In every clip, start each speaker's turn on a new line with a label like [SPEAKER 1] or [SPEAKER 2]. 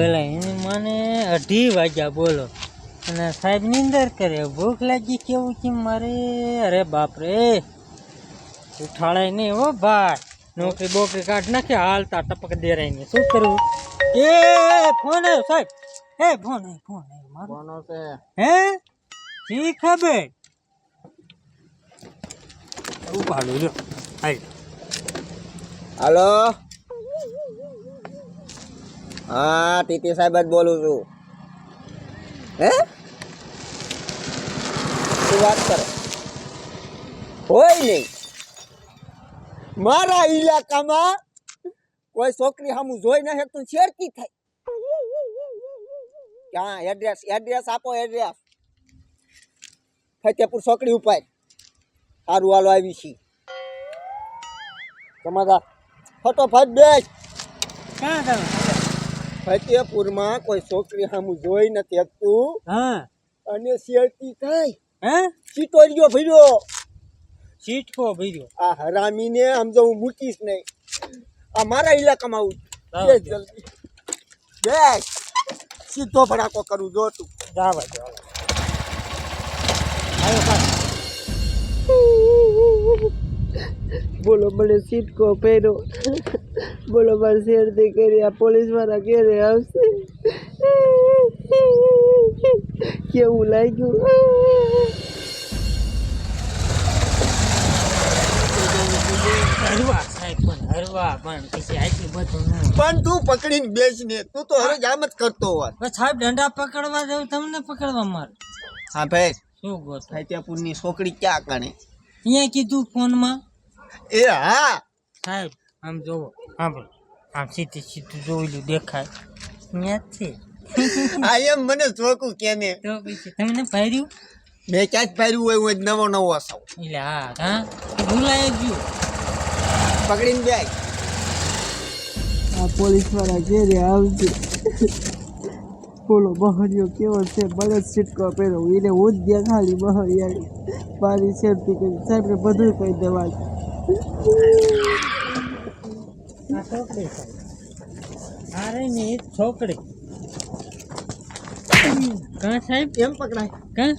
[SPEAKER 1] એની મને અઢી વાગ્યા બોલો. અને સાહેબ નિંદર કરે ભૂખ લાગી કેવું કેમ મારે? અરે બાપ રે નહીં હો ભાઈ. નોકરી બોકરી કાઢ નાખે હાલતા ટપક દેરાય નહીં શું કરવું એ ફોન આવ્યો સાહેબ. એ ફોન આવ્યો ફોન આવ્યો મારો. હે? શી ખબર? ઉપાડું જો હાલો?
[SPEAKER 2] હા, ટીટી સાહેબ જ બોલું છું. હે? શું વાત કરે? હોય નહીં. મારા ઇલાકામાં કોઈ છોકરી સામું જોઈ ન શકતું છેડતી થાય. ક્યાં? એડ્રેસ એડ્રેસ આપો એડ્રેસ ફતેપુર છોકરી ઉપાય સારું હાલો, આવી છી તમારા ફટોફટ બેસ.
[SPEAKER 1] ક્યાં તમે
[SPEAKER 2] ફતેપુરમાં કોઈ છોકરી સામું જોઈ નથી હતું
[SPEAKER 1] હા.
[SPEAKER 2] અને શેરતી થાય
[SPEAKER 1] હે?
[SPEAKER 2] ચીટોરિયો ભર્યો.
[SPEAKER 1] ચીટકો ભર્યો.
[SPEAKER 2] આ હરામીને સમજો હું મૂકીશ નહીં. આ મારા ઇલાકામાં આવું. જલ્દી. બેસ સીધો ભડાકો કરું જો તું.
[SPEAKER 1] જાવા પાછો.
[SPEAKER 3] બોલો મને સીટકો પહેર્યો બોલો મારે શેરથી કરી આ પોલીસવાળા ક્યારે આવશે. કેવું લાગ્યું?
[SPEAKER 1] હરવા સાહેબ પણ હરવા પણ પછી આટલું બધું
[SPEAKER 2] પણ તું પકડીને બેસ ને તું તો હરે આમ જ કરતો હોય
[SPEAKER 1] સાહેબ દંડા પકડવા જાવ તમને પકડવા માર.
[SPEAKER 2] હા ભાઈ.
[SPEAKER 1] શું ગોતો
[SPEAKER 2] ફતેપુરની છોકરી ક્યાં કણે?
[SPEAKER 1] ત્યાં કીધું ફોનમાં?
[SPEAKER 2] એ હા.
[SPEAKER 1] સાહેબ આમ જોવો. સાંભળો આમ સીધું સીધું જોયેલું દેખાય. અહીંયા જ છે.
[SPEAKER 2] આ એમ મને ચોખ્ખું કે ને
[SPEAKER 1] તો પછી તમને પહેર્યું
[SPEAKER 2] મેં ક્યાં જ પહેર્યું હોય હું જ નવો નવો અસાવ
[SPEAKER 1] એટલે હા હા. ભૂલાય જ ગયું.
[SPEAKER 2] પકડીને બેસ
[SPEAKER 3] આ પોલીસવાળા ઘેરે આવજે. બોલો બહરિયો કેવો છે? જ સીટકો પહેર્યો એને હું જ દેખાડી બહરિયાળી મારી સેફટી કરી. સાહેબને બધું કહી દેવા
[SPEAKER 1] છોકરી સાહેબ આ રહી ને છોકરી. કાં સાહેબ?
[SPEAKER 2] કેમ પકડાય?
[SPEAKER 1] કાં?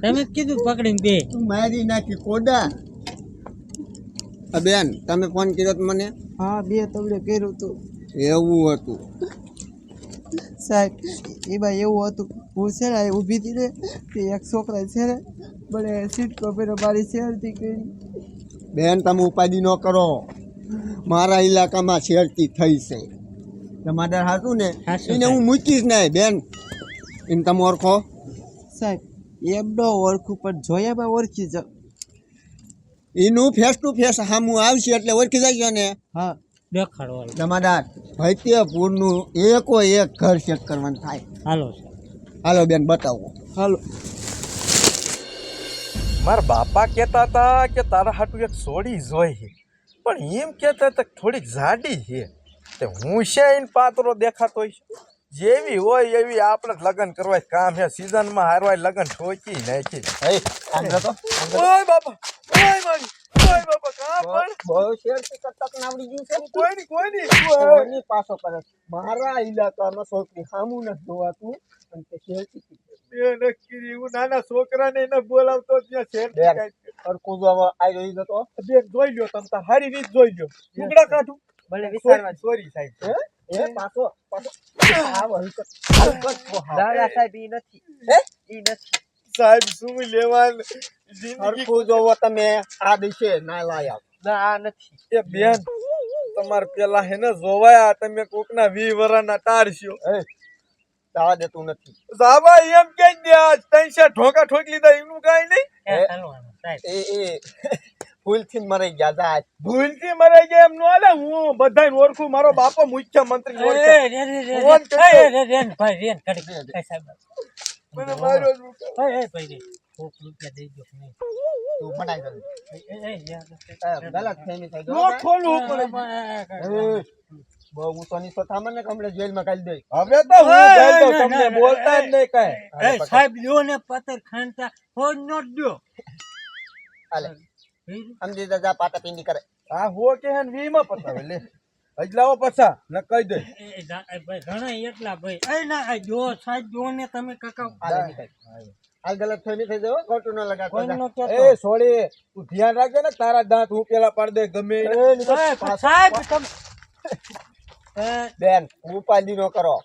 [SPEAKER 1] તમે કીધું પકડીને બે.
[SPEAKER 2] તું મારી નાખી કોડા. આ બેન તમે ફોન કર્યો તો મને?
[SPEAKER 3] હા બે તમને કર્યું હતું
[SPEAKER 2] એવું હતું.
[SPEAKER 3] સાહેબ એમાં એવું હતું હું છે ને ઊભી હતી ને તે એક છોકરા છે ને મને સીટ કોપીને મારી શેરથી કરી.
[SPEAKER 2] બેન તમે ઉપાધિ ન કરો. મારા ઇલાકામાં શેરતી થઈ છે. જમાદાર હાથું ને?
[SPEAKER 1] હાચું
[SPEAKER 2] એને હું મૂકીશ નહીં બેન. એને તમે ઓળખો?
[SPEAKER 3] સાહેબ એમ એમનો ઓળખું પણ જોયામાં ઓળખી જાવ
[SPEAKER 2] એનું ફેસ ટુ ફેસ સામું આવશે એટલે ઓળખી જાય ને.
[SPEAKER 3] હા.
[SPEAKER 1] દેખાડવાનું.
[SPEAKER 2] જમાદાર. ભૈત્યપુરનું એકો એક ઘર ચેક કરવાનું થાય.
[SPEAKER 1] હાલો
[SPEAKER 2] હાલો બેન બતાવો.
[SPEAKER 3] હાલો.
[SPEAKER 4] મારા બાપા કહેતા હતા કે તારા હાટું એક સોડી જોઈ પણ એમ કહેતા હતા થોડીક જાડી છે. તે હું છે એને પાત્રો દેખાતો છું. જેવી હોય એવી આપણે લગ્ન કરવા કામ છે સિઝનમાં હારવાય લગ્ન ઠોકી નાખી.
[SPEAKER 2] તો.
[SPEAKER 4] ઓય બાપા ઓય મારી ઓય બાપા કામ પણ?
[SPEAKER 2] બહુ શેરતી કરતા પણ ગયું છે
[SPEAKER 4] કોઈ નહીં કોઈ
[SPEAKER 2] કોની પાછો કરે મારા ઇલાકામાં સૌથી સામું નથી જોવાતું અને તે
[SPEAKER 4] એવું નાના છોકરાને એને બોલાવતો ત્યાં શેર
[SPEAKER 2] બેન સરખું જો હવે આ રહી જતો
[SPEAKER 4] બેન જોઈ લ્યો તમે તાર હારી રીત જોઈ લ્યો. ટુકડા કાઢું.
[SPEAKER 3] ભલે
[SPEAKER 4] સોરી સોરી સાહેબ.
[SPEAKER 2] એ પાછો પાછો. આવ હલકત હલકત છો હાવ.
[SPEAKER 3] દાદા સાહેબ ઈ નથી.
[SPEAKER 2] હે?
[SPEAKER 3] ઈ નથી.
[SPEAKER 4] સાહેબ શું લેવાનું? જિંદગી
[SPEAKER 2] જોવો તમે આ દિવસે ના લાયા.
[SPEAKER 3] ના આ નથી.
[SPEAKER 4] એ બેન તમારે પેલા હે ને જોવાયા તમે કોકના વી વરાના ટારશો
[SPEAKER 2] એ જવા દેતું નથી
[SPEAKER 4] સાબા એમ કે દે આજ તૈસે ઠોકા ઠોક લીધા એનું કઈ નહીં
[SPEAKER 1] એ
[SPEAKER 2] ભૂલથી મરાઈ ગયા જા
[SPEAKER 4] ભૂલથી મરાઈ ગયા એમ નો આલે હું બધાને ઓળખું મારો બાપો મુખ્યમંત્રી
[SPEAKER 1] એ,
[SPEAKER 4] ઓળખે
[SPEAKER 1] રે, રે, રે, રે.
[SPEAKER 4] ફોન
[SPEAKER 1] રે, રે, ભાઈ, રે, ને, ઘડીક. એ,
[SPEAKER 4] મને માર્યો ભાઈ
[SPEAKER 1] એ, એ, ભાઈ, રૂપિયા દઈ દો નહીં.
[SPEAKER 2] તું બનાઈ દે
[SPEAKER 1] એ, એ, એ, યાર.
[SPEAKER 2] ગલત થઈ
[SPEAKER 4] નો
[SPEAKER 2] ગયો
[SPEAKER 4] ખોલવું પડે
[SPEAKER 2] બહુ થામણ ને કમળે જેલમાં કાઢી દે.
[SPEAKER 4] હવે તો હું
[SPEAKER 1] એ,
[SPEAKER 4] જઈ તમને બોલતા જ નહીં કાંઈ.
[SPEAKER 1] એ, સાહેબ લ્યો ને પતર ખાંડતા ફોન નો દો.
[SPEAKER 2] હાલે. સમજી જા જા પાટા પિંડી કરે.
[SPEAKER 4] આ હો કે હે ને વીમાં પતાવે લે. અજલાવો પછા ન કહી દે.
[SPEAKER 1] ઘણા એટલા ભાઈ. એ ના જો સાહેબ જો ને તમે કાકા
[SPEAKER 2] આ ગલત થઈ થઈ હો, ખોટું ન લગાડતા.
[SPEAKER 4] એ તું ધ્યાન રાખજે ને તારા દાંત હું પેલા પાડ દે ગમે
[SPEAKER 1] સાહેબ
[SPEAKER 2] બેન ઉપાધિ નો કરો.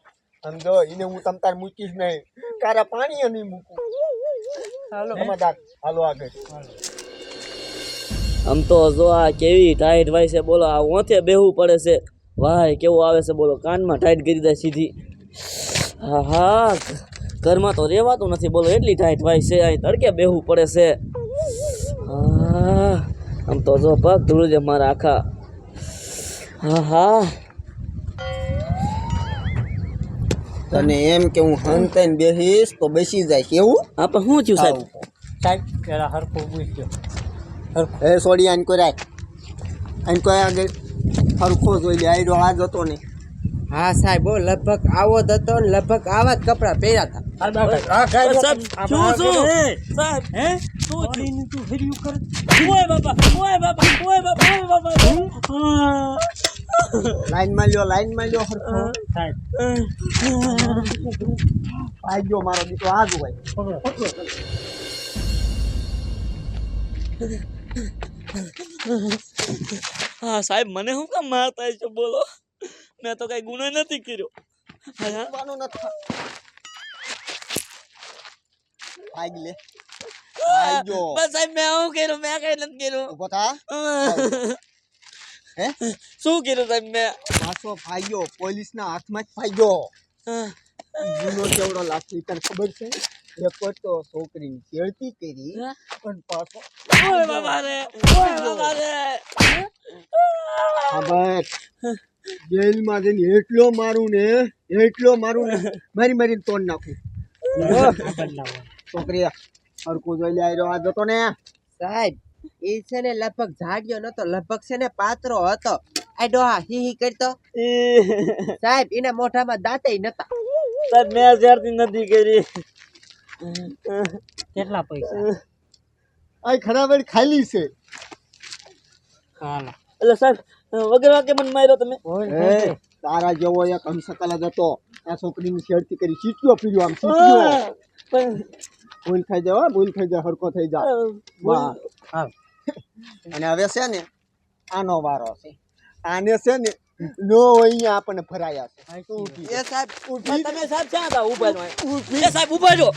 [SPEAKER 2] સમજો એને હું તમ તાર મૂકીશ નહીં. તારા પાણી નહીં મૂકું. હાલો. હાલો આગળ.
[SPEAKER 5] આમ તો જો આ કેવી ટાઈટ વાય છે બોલો આ ઓથે બેહવું પડે છે. વાય કેવું આવે છે બોલો કાનમાં ટાઈટ કરી દે સીધી. હા હા ઘરમાં તો રહેવાતું નથી બોલો એટલી ટાઈટ વાય છે અહીં તડકે બેહવું પડે છે. હા આમ તો જો પગ ધૂળ છે મારા આખા. હા હા.
[SPEAKER 2] તને એમ કે હું હંતાઈને બેસીશ તો બેસી જાય એવું?
[SPEAKER 5] હા પણ શું થયું સાહેબ?
[SPEAKER 1] સાહેબ પેલા હરખો પૂછ્યો હરખો.
[SPEAKER 2] એ સોડી આને કોઈ રાખ. આને કોઈ આગળ હરખો જોઈ લે આયરો આ જતો ને
[SPEAKER 3] હા સાહેબ બહુ લગભગ આવો જ હતો ને લગભગ આવા જ કપડાં પહેર્યા હતા.
[SPEAKER 5] શું શું સાહેબ
[SPEAKER 1] હે?
[SPEAKER 5] શું થયું?
[SPEAKER 1] તું હર્યું કરે?
[SPEAKER 5] ઓય બાપા ઓય બાપા ઓય બાપા ઓય બાપા
[SPEAKER 2] લાઈનમાં લ્યો લાઈનમાં લ્યો
[SPEAKER 1] સાહેબ.
[SPEAKER 2] ગયો મારો દીકરો આ જ હોય
[SPEAKER 5] હા સાહેબ મને શું કામ મારતા છો બોલો. મેં તો કઈ ગુનો નથી કર્યો.
[SPEAKER 2] આઈ લે.
[SPEAKER 5] બસ સાહેબ મેં શું કર્યું મેં કઈ નથી કર્યું.
[SPEAKER 2] હે?
[SPEAKER 5] શું કર્યું તમે મેં
[SPEAKER 2] પાછો ભાગ્યો પોલીસના હાથમાં જ ભાગ્યો જૂનો કેવડો લાગશે તને ખબર છે? એક તો છોકરીની છેડતી કરી પણ પાછો
[SPEAKER 5] ઓય બાબા રે ઓય બાબા રે
[SPEAKER 2] ખબર જેલમાં જઈને એટલો મારું ને એટલો મારું ને મારી મારીને તોડ નાખું. છોકરી હરકું જોઈ લે આયરો આ જતો ને.
[SPEAKER 3] સાહેબ એ છે ને લગભગ જાગ્યો નતો લગભગ છે ને પાત્રો હતો. આ ડોહા હી હી કરતો. સાહેબ એના મોઢામાં દાંતે નતા.
[SPEAKER 5] સાહેબ મેં જ્યારથી નથી કરી.
[SPEAKER 1] કેટલા પૈસા?
[SPEAKER 2] આ ખરાબડ ખાલી છે.
[SPEAKER 1] હાલા
[SPEAKER 5] એટલે સાહેબ વગર વાકે મને માર્યો તમે.
[SPEAKER 2] તારા જેવો એક હંસકલ જ હતો. આ છોકરીની છેડતી કરી ચીટ્યો પીડ્યો આમ ચીટ્યો.
[SPEAKER 5] પણ
[SPEAKER 2] ભૂલ થઈ જાય હો, ભૂલ થઈ જાય હરકો થઈ જાય. વાહ. અને હવે છે ને આનો વારો છે. આને છે ને નો અહીંયા આપણને ભરાયા છે.
[SPEAKER 3] એ સાહેબ
[SPEAKER 5] તમે સાહેબ ક્યાં હતા? ઊભા એ સાહેબ ઊભા છો